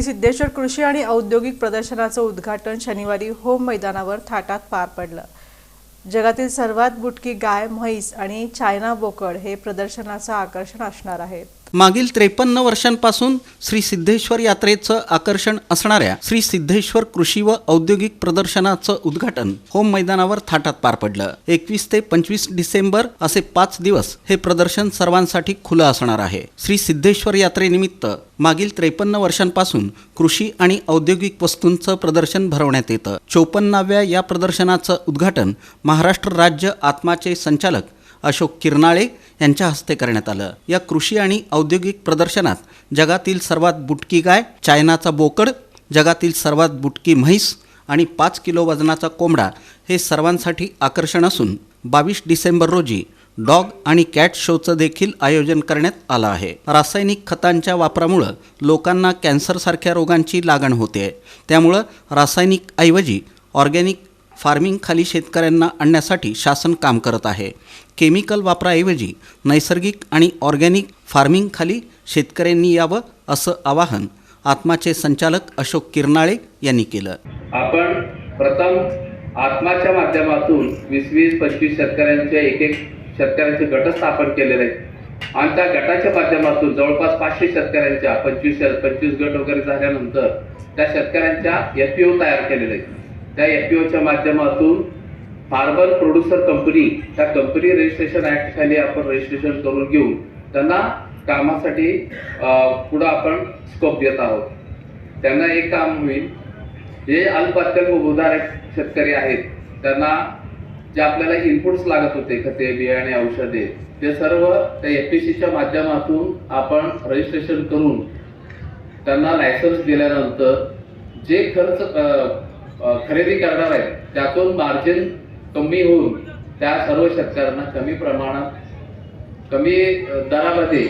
श्री सिद्धेश्वर कृषी आणि औद्योगिक प्रदर्शनाचं उद्घाटन शनिवारी होम मैदानावर थाटात पार पडलं. जगातील सर्वात बुटकी गाय म्हैस आणि चायना बोकड हे प्रदर्शनाचं आकर्षण असणार आहेत मागील त्रेपन्न वर्षांपासून श्री सिद्धेश्वर यात्रेचं आकर्षण असणाऱ्या श्री सिद्धेश्वर कृषी व औद्योगिक प्रदर्शनाचं उद्घाटन होम मैदानावर थाटात पार पडलं. एकवीस ते पंचवीस डिसेंबर असे पाच दिवस हे प्रदर्शन सर्वांसाठी खुलं असणार आहे. श्री सिद्धेश्वर यात्रेनिमित्त मागील त्रेपन्न वर्षांपासून कृषी आणि औद्योगिक वस्तूंचं प्रदर्शन भरवण्यात येतं. चोपन्नाव्या या प्रदर्शनाचं उद्घाटन महाराष्ट्र राज्य आत्माचे संचालक अशोक किरनाळे यांच्या हस्ते करण्यात आलं. या कृषी आणि औद्योगिक प्रदर्शनात जगातील सर्वात बुटकी गाय चायनाचा बोकड जगातील सर्वात बुटकी म्हैस आणि पाच किलो वजनाचा कोंबडा हे सर्वांसाठी आकर्षण असून बावीस डिसेंबर रोजी डॉग आणि कॅट शोचं देखील आयोजन करण्यात आलं आहे. रासायनिक खतांच्या वापरामुळं लोकांना कॅन्सरसारख्या रोगांची लागण होते. त्यामुळं रासायनिक ऐवजी ऑर्गॅनिक फार्मिंगखाली शेतकऱ्यांना आणण्यासाठी शासन काम करत आहे. केमिकल वापराऐवजी नैसर्गिक आणि ऑर्गॅनिक फार्मिंगखाली शेतकऱ्यांनी यावं असं आवाहन आत्माचे संचालक अशोक किरनाळे यांनी केलं. आपण प्रथम आत्माच्या माध्यमातून वीस वीस पंचवीस शेतकऱ्यांचे एक एक शेतकऱ्यांचे गट स्थापन केलेले आहेत. आणि त्या गटाच्या माध्यमातून जवळपास पाचशे शेतकऱ्यांच्या पंचवीस पंचवीस गट वगैरे झाल्यानंतर त्या शेतकऱ्यांच्या एफ पी ओ तयार केलेले आहेत. त्या एफ पी ओच्या माध्यमातून फार्मर प्रोड्युसर कंपनी त्या कंपनी रजिस्ट्रेशन ऍक्ट खाली आपण रजिस्ट्रेशन करून घेऊन त्यांना कामासाठी पुढं आपण स्कोप देत आहोत. त्यांना एक काम होईल. जे अल्प अत्यल्प शेतकरी आहेत त्यांना जे आपल्याला इनपुट्स लागत होते खते बियाणे औषधे ते सर्व त्या एफ पी सीच्या माध्यमातून आपण रजिस्ट्रेशन करून त्यांना लायसन्स दिल्यानंतर जे खर्च खरेदी करणार आहेत. त्यातून मार्जिन कमी होऊन त्या सर्व शेतकऱ्यांना कमी प्रमाणात कमी दरामध्ये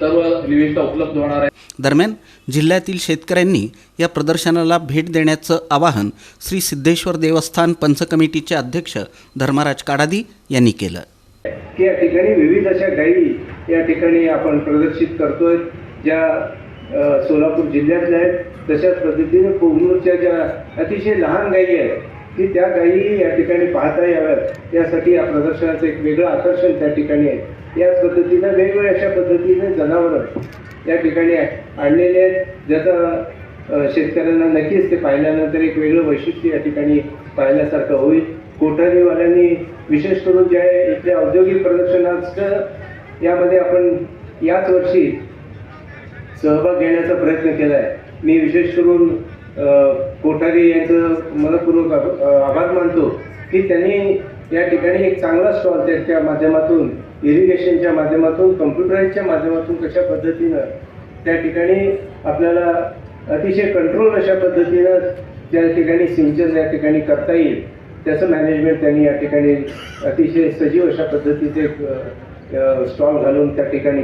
सर्व निविष्ठा उपलब्ध होणार आहे. दरम्यान जिल्ह्यातील शेतकऱ्यांनी या प्रदर्शनाला भेट देण्याचं आवाहन श्री सिद्धेश्वर देवस्थान पंच कमिटीचे अध्यक्ष धर्मराज काडादी यांनी केलं. की या ठिकाणी विविध अशा गायी या ठिकाणी आपण प्रदर्शित करतोय ज्या सोलापूर जिल्ह्यातल्या आहेत. तशाच पद्धतीने कोगनूरच्या ज्या अतिशय लहान गायी आहेत की त्या गायी या ठिकाणी पाहता याव्यात. यासाठी या प्रदर्शनाचं एक वेगळं आकर्षण त्या ठिकाणी आहे. याच पद्धतीनं वेगवेगळ्या अशा पद्धतीने जनावरं या ठिकाणी आणलेले आहेत. ज्याचा शेतकऱ्यांना नक्कीच ते पाहिल्यानंतर एक वेगळं वैशिष्ट्य या ठिकाणी पाहिल्यासारखं होईल. कोठारीवाल्यांनी विशेष करून ज्या इथल्या औद्योगिक प्रदर्शनाचं यामध्ये आपण याच वर्षी सहभाग घेण्याचा प्रयत्न केला आहे मी विशेष करून कोठारी यांचं मनपूर्वक आभ- आभार मानतो की त्यांनी या ठिकाणी एक चांगला स्टॉल त्याच्या माध्यमातून इरिगेशनच्या माध्यमातून कम्प्युटराईजच्या माध्यमातून कशा पद्धतीनं त्या ठिकाणी आपल्याला अतिशय कंट्रोल अशा पद्धतीनं त्या ठिकाणी सिंचन या ठिकाणी करता येईल. त्याचं मॅनेजमेंट त्यांनी या ठिकाणी अतिशय सजीव अशा पद्धतीचे स्टॉल घालून त्या ठिकाणी